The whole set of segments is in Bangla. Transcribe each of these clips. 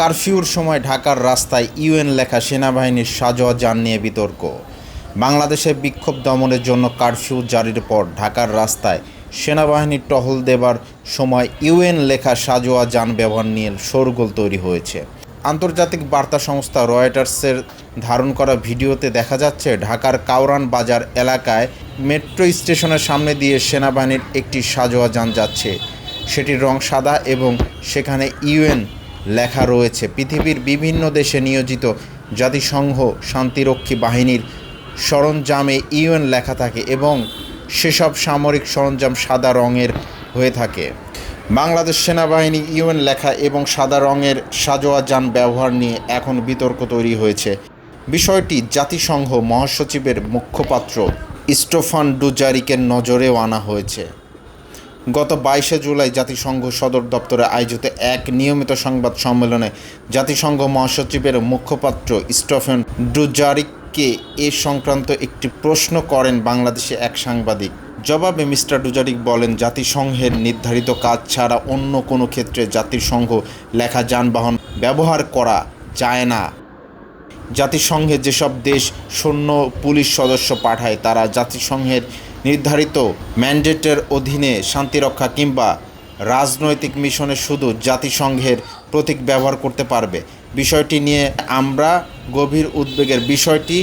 কারফিউর সময় ঢাকার রাস্তায় ইউএন লেখা সেনাবাহিনীর সাজোয়া যান নিয়ে বিতর্ক। বাংলাদেশে বিক্ষোভ দমনের জন্য কারফিউ জারির পর ঢাকার রাস্তায় সেনাবাহিনীর টহল দেবার সময় ইউএন লেখা সাজোয়া যান ব্যবহার নিয়ে শোরগোল তৈরি হয়েছে। আন্তর্জাতিক বার্তা সংস্থা রয়টার্সের ধারণ করা ভিডিওতে দেখা যাচ্ছে, ঢাকার কাউরান বাজার এলাকায় মেট্রো স্টেশনের সামনে দিয়ে সেনাবাহিনীর একটি সাজোয়া যান যাচ্ছে। সেটির রং সাদা এবং সেখানে ইউএন লেখা রয়েছে, পৃথিবীর বিভিন্ন দেশে নিয়োজিত জাতিসংঘ শান্তিরক্ষী বাহিনীর সরঞ্জামে ইউএন লেখা থাকে এবং সেসব সামরিক সরঞ্জাম সাদা রঙের হয়ে থাকে। বাংলাদেশ সেনাবাহিনী ইউএন লেখা এবং সাদা রঙের সাজোয়া যান ব্যবহার নিয়ে এখন বিতর্ক তৈরি হয়েছে। বিষয়টি জাতিসংঘ মহাসচিবের মুখপাত্র স্টোফান ডুজারিকের নজরেও আনা হয়েছে। গত বাইশে জুলাই জাতিসংঘ সদর দপ্তরে আয়োজিত এক নিয়মিত সংবাদ সম্মেলনে জাতিসংঘ মহাসচিবের মুখপাত্র স্টোফেন ডুজারিককে এ সংক্রান্ত একটি প্রশ্ন করেন বাংলাদেশে এক সাংবাদিক। জবাবে মিস্টার ডুজারিক বলেন, জাতিসংঘের নির্ধারিত কাজ ছাড়া অন্য কোনো ক্ষেত্রে জাতিসংঘ লেখা যানবাহন ব্যবহার করা যায় না। জাতিসংঘে যেসব দেশ সৈন্য, পুলিশ সদস্য পাঠায়, তারা জাতিসংঘের নির্ধারিত ম্যান্ডেটের অধীনে শান্তিরক্ষা কিংবা রাজনৈতিক মিশনে শুধু জাতিসংঘের প্রতীক ব্যবহার করতে পারবে। বিষয়টি নিয়ে আমরা গভীর উদ্বেগের বিষয়টি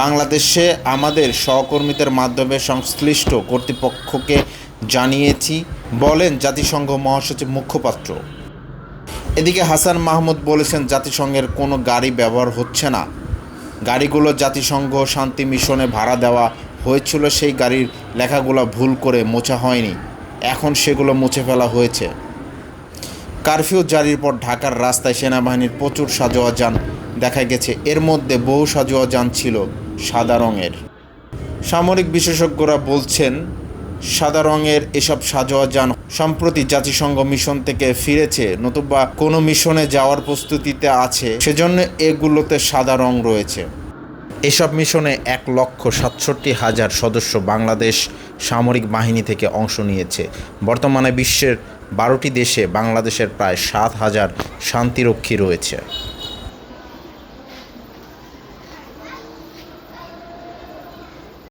বাংলাদেশে আমাদের সহকর্মীদের মাধ্যমে সংশ্লিষ্ট কর্তৃপক্ষকে জানিয়েছি, বলেন জাতিসংঘ মহাসচিব মুখপাত্র। এদিকে হাসান মাহমুদ বলেছেন, জাতিসংঘের কোনো গাড়ি ব্যবহার হচ্ছে না। গাড়িগুলো জাতিসংঘ শান্তি মিশনে ভাড়া দেওয়া হয়েছিল সেই গাড়ির লেখাগুলো ভুল করে মোছা হয়নি। এখন সেগুলো মুছে ফেলা হয়েছে। কারফিউ জারির পর ঢাকার রাস্তায় সেনাবাহিনীর প্রচুর সাজোয়া যান দেখা গেছে। এর মধ্যে বহু সাজোয়া যান ছিল সাদা রঙের। সামরিক বিশেষজ্ঞরা বলছেন, সাদা রঙের এসব সাজোয়া যান সম্প্রতি জাতিসংঘ মিশন থেকে ফিরেছে, নতুবা কোনো মিশনে যাওয়ার প্রস্তুতিতে আছে, সেজন্য এগুলোতে সাদা রং রয়েছে। এসব মিশনে এক লক্ষ সাতষট্টি হাজার সদস্য বাংলাদেশ সামরিক বাহিনী থেকে অংশ নিয়েছে। বর্তমানে বিশ্বের বারোটি দেশে বাংলাদেশের প্রায় সাত হাজার শান্তিরক্ষী রয়েছে।